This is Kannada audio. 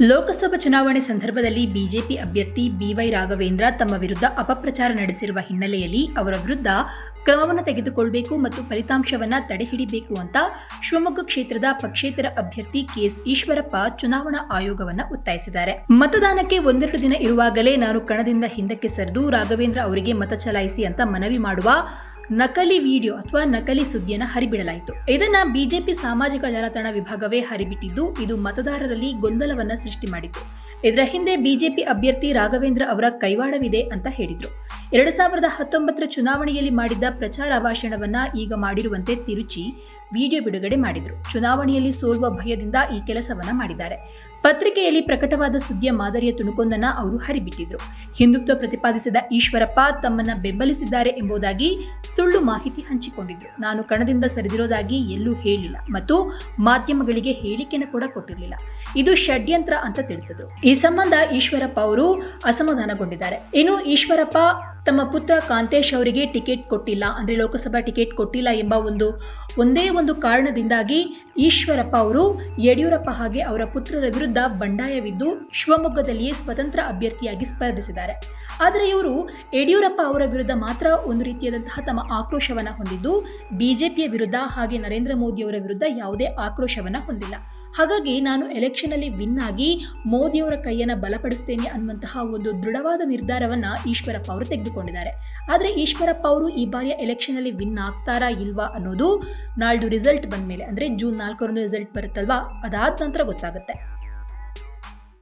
ಲೋಕಸಭಾ ಚುನಾವಣೆ ಸಂದರ್ಭದಲ್ಲಿ ಬಿಜೆಪಿ ಅಭ್ಯರ್ಥಿ ಬಿವೈ ರಾಘವೇಂದ್ರ ತಮ್ಮ ವಿರುದ್ಧ ಅಪಪ್ರಚಾರ ನಡೆಸಿರುವ ಹಿನ್ನೆಲೆಯಲ್ಲಿ ಅವರ ವಿರುದ್ಧ ಕ್ರಮವನ್ನು ತೆಗೆದುಕೊಳ್ಳಬೇಕು ಮತ್ತು ಫಲಿತಾಂಶವನ್ನು ತಡೆಹಿಡಿಬೇಕು ಅಂತ ಶಿವಮೊಗ್ಗ ಕ್ಷೇತ್ರದ ಪಕ್ಷೇತರ ಅಭ್ಯರ್ಥಿ ಕೆಎಸ್ ಈಶ್ವರಪ್ಪ ಚುನಾವಣಾ ಆಯೋಗವನ್ನು ಒತ್ತಾಯಿಸಿದ್ದಾರೆ. ಮತದಾನಕ್ಕೆ ಒಂದೆರಡು ದಿನ ಇರುವಾಗಲೇ ನಾನು ಕಣದಿಂದ ಹಿಂದಕ್ಕೆ ಸರಿದು ರಾಘವೇಂದ್ರ ಅವರಿಗೆ ಮತ ಚಲಾಯಿಸಿ ಅಂತ ಮನವಿ ಮಾಡುವ ನಕಲಿ ವಿಡಿಯೋ ಅಥವಾ ನಕಲಿ ಸುದ್ದಿಯನ್ನು ಹರಿಬಿಡಲಾಯಿತು. ಇದನ್ನ ಬಿಜೆಪಿ ಸಾಮಾಜಿಕ ಜಾಲತಾಣ ವಿಭಾಗವೇ ಹರಿಬಿಟ್ಟಿದ್ದು, ಇದು ಮತದಾರರಲ್ಲಿ ಗೊಂದಲವನ್ನ ಸೃಷ್ಟಿ ಮಾಡಿತು. ಇದರ ಹಿಂದೆ ಬಿಜೆಪಿ ಅಭ್ಯರ್ಥಿ ರಾಘವೇಂದ್ರ ಅವರ ಕೈವಾಡವಿದೆ ಅಂತ ಹೇಳಿದ್ರು. ಎರಡು ಸಾವಿರದ ಹತ್ತೊಂಬತ್ತರ ಚುನಾವಣೆಯಲ್ಲಿ ಮಾಡಿದ್ದ ಪ್ರಚಾರ ಭಾಷಣವನ್ನ ಈಗ ಮಾಡಿರುವಂತೆ ತಿರುಚಿ ವಿಡಿಯೋ ಬಿಡುಗಡೆ ಮಾಡಿದ್ರು. ಚುನಾವಣೆಯಲ್ಲಿ ಸೋಲುವ ಭಯದಿಂದ ಈ ಕೆಲಸವನ್ನ ಮಾಡಿದ್ದಾರೆ. ಪತ್ರಿಕೆಯಲ್ಲಿ ಪ್ರಕಟವಾದ ಸುದ್ದಿಯ ಮಾದರಿಯ ತುಣುಕೊಂದನ್ನ ಅವರು ಹರಿಬಿಟ್ಟಿದ್ರು. ಹಿಂದುತ್ವ ಪ್ರತಿಪಾದಿಸಿದ ಈಶ್ವರಪ್ಪ ತಮ್ಮನ್ನ ಬೆಂಬಲಿಸಿದ್ದಾರೆ ಎಂಬುದಾಗಿ ಸುಳ್ಳು ಮಾಹಿತಿ ಹಂಚಿಕೊಂಡಿದ್ರು. ನಾನು ಕಣದಿಂದ ಸರಿದಿರೋದಾಗಿ ಎಲ್ಲೂ ಹೇಳಿಲ್ಲ ಮತ್ತು ಮಾಧ್ಯಮಗಳಿಗೆ ಹೇಳಿಕೆನ ಕೂಡ ಕೊಟ್ಟಿರಲಿಲ್ಲ. ಇದು ಷಡ್ಯಂತ್ರ ಅಂತ ತಿಳಿಸಿದ್ರು. ಈ ಸಂಬಂಧ ಈಶ್ವರಪ್ಪ ಅವರು ಅಸಮಾಧಾನಗೊಂಡಿದ್ದಾರೆ. ಇನ್ನು ಈಶ್ವರಪ್ಪ ತಮ್ಮ ಪುತ್ರ ಕಾಂತೇಶ್ ಅವರಿಗೆ ಟಿಕೆಟ್ ಕೊಟ್ಟಿಲ್ಲ, ಅಂದ್ರೆ ಲೋಕಸಭಾ ಟಿಕೆಟ್ ಕೊಟ್ಟಿಲ್ಲ ಎಂಬ ಒಂದು, ಒಂದೇ ಒಂದು ಕಾರಣದಿಂದಾಗಿ ಈಶ್ವರಪ್ಪ ಅವರು ಯಡಿಯೂರಪ್ಪ ಹಾಗೆ ಅವರ ಪುತ್ರರ ವಿರುದ್ಧ ಬಂಡಾಯವಿದ್ದು ಶಿವಮೊಗ್ಗದಲ್ಲಿಯೇ ಸ್ವತಂತ್ರ ಅಭ್ಯರ್ಥಿಯಾಗಿ ಸ್ಪರ್ಧಿಸಿದ್ದಾರೆ. ಆದರೆ ಇವರು ಯಡಿಯೂರಪ್ಪ ಅವರ ವಿರುದ್ಧ ಮಾತ್ರ ಒಂದು ರೀತಿಯಾದಂತಹ ತಮ್ಮ ಆಕ್ರೋಶವನ್ನು ಹೊಂದಿದ್ದು, ಬಿಜೆಪಿಯ ವಿರುದ್ಧ ಹಾಗೆ ನರೇಂದ್ರ ಮೋದಿ ಅವರ ವಿರುದ್ಧ ಯಾವುದೇ ಆಕ್ರೋಶವನ್ನು ಹೊಂದಿಲ್ಲ. ಹಾಗಾಗಿ ನಾನು ಎಲೆಕ್ಷನ್ ಅಲ್ಲಿ ವಿನ್ ಆಗಿ ಮೋದಿಯವರ ಕೈಯನ್ನು ಬಲಪಡಿಸ್ತೇನೆ ಅನ್ನುವಂತಹ ಒಂದು ದೃಢವಾದ ನಿರ್ಧಾರವನ್ನ ಈಶ್ವರಪ್ಪ ಅವರು ತೆಗೆದುಕೊಂಡಿದ್ದಾರೆ. ಆದರೆ ಈಶ್ವರಪ್ಪ ಅವರು ಈ ಬಾರಿಯ ಎಲೆಕ್ಷನ್ ಅಲ್ಲಿ ವಿನ್ ಆಗ್ತಾರಾ ಇಲ್ವಾ ಅನ್ನೋದು ನಾಳ್ದು ರಿಸಲ್ಟ್ ಬಂದ ಮೇಲೆ ಅಂದ್ರೆ ಜೂನ್ ನಾಲ್ಕರಂದು ರಿಸಲ್ಟ್ ಬರುತ್ತಲ್ವಾ, ಅದಾದ ನಂತರ ಗೊತ್ತಾಗುತ್ತೆ.